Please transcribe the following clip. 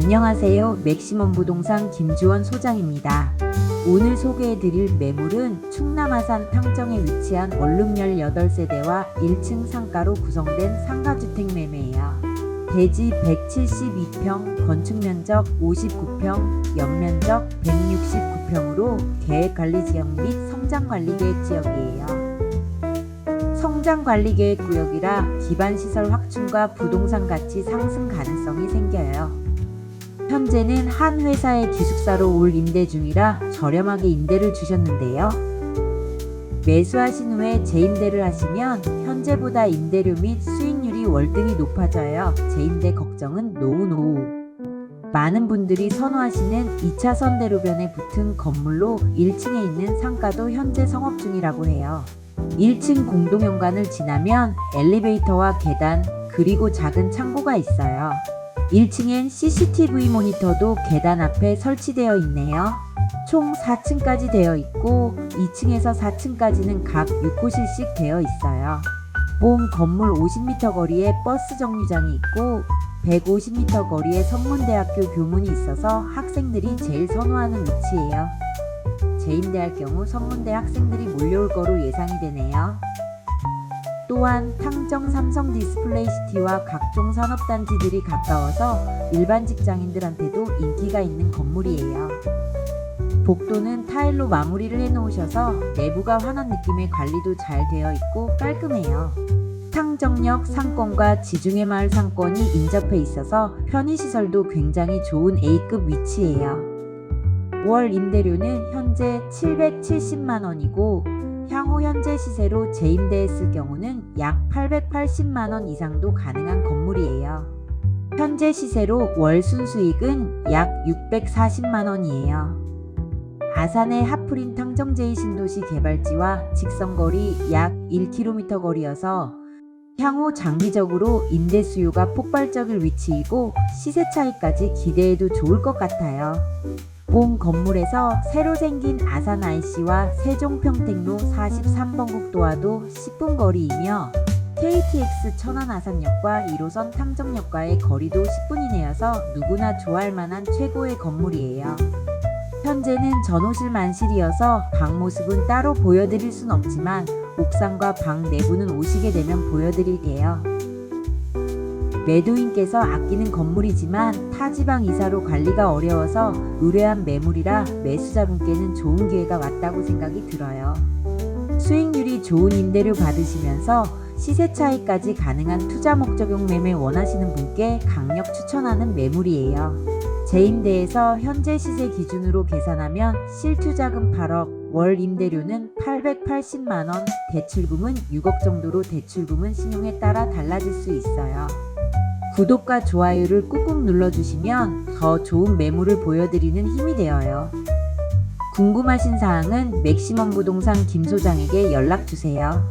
안녕하세요. 맥시멈 부동산 김주원 소장입니다. 오늘 소개해드릴 매물은 충남 아산 탕정에 위치한 원룸 18세대와 1층 상가로 구성된 상가주택 매매예요. 대지 172평, 건축면적 59평, 연면적 169평으로 계획관리지역 및 성장관리계획지역이에요. 성장관리계획구역이라 기반시설 확충과 부동산 가치 상승 가능성이 생겨요. 현재는 한 회사의 기숙사로 올 임대 중이라 저렴하게 임대를 주셨는데요. 매수하신 후에 재임대를 하시면 현재보다 임대료 및 수익률이 월등히 높아져요. 재임대 걱정은 노우노우. 많은 분들이 선호하시는 2차선 대로변에 붙은 건물로 1층에 있는 상가도 현재 성업 중이라고 해요. 1층 공동현관을 지나면 엘리베이터와 계단 그리고 작은 창고가 있어요. 1층엔 CCTV 모니터도 계단 앞에 설치되어 있네요. 총 4층까지 되어 있고 2층에서 4층까지는 각 6호실씩 되어 있어요. 본 건물 50m 거리에 버스 정류장이 있고 150m 거리에 성문대학교 교문이 있어서 학생들이 제일 선호하는 위치예요. 재임대할 경우 성문대 학생들이 몰려올 거로 예상이 되네요. 또한 탕정 삼성 디스플레이 시티와 각종 산업단지들이 가까워서 일반 직장인들한테도 인기가 있는 건물이에요. 복도는 타일로 마무리를 해놓으셔서 내부가 환한 느낌의 관리도 잘 되어 있고 깔끔해요. 탕정역 상권과 지중해 마을 상권이 인접해 있어서 편의시설도 굉장히 좋은 A급 위치예요. 월 임대료는 현재 770만 원이고 향후 현재 시세로 재임대했을 경우는 약 880만 원 이상도 가능한 건물이에요. 현재 시세로 월 순수익은 약 640만 원이에요. 아산의 하프린 탕정제이 신도시 개발지와 직선거리 약 1km 거리여서 향후 장기적으로 임대 수요가 폭발적일 위치이고 시세 차이까지 기대해도 좋을 것 같아요. 본 건물에서 새로 생긴 아산 IC와 세종평택로 43번 국도와도 10분 거리이며 KTX 천안 아산역과 1호선 탕정역과의 거리도 10분이 내어서 누구나 좋아할 만한 최고의 건물이에요. 현재는 전호실 만실이어서 방 모습은 따로 보여드릴 순 없지만 옥상과 방 내부는 오시게 되면 보여드릴게요. 매도인께서 아끼는 건물이지만 타지방 이사로 관리가 어려워서 의뢰한 매물이라 매수자분께는 좋은 기회가 왔다고 생각이 들어요. 수익률이 좋은 임대료 받으시면서 시세 차이까지 가능한 투자 목적용 매매 원하시는 분께 강력 추천하는 매물이에요. 재임대에서 현재 시세 기준으로 계산하면 실투자금 8억, 월 임대료는 880만원, 대출금은 6억 정도로 대출금은 신용에 따라 달라질 수 있어요. 구독과 좋아요를 꾹꾹 눌러주시면 더 좋은 매물을 보여드리는 힘이 되어요. 궁금하신 사항은 맥시멈 부동산 김 소장에게 연락주세요.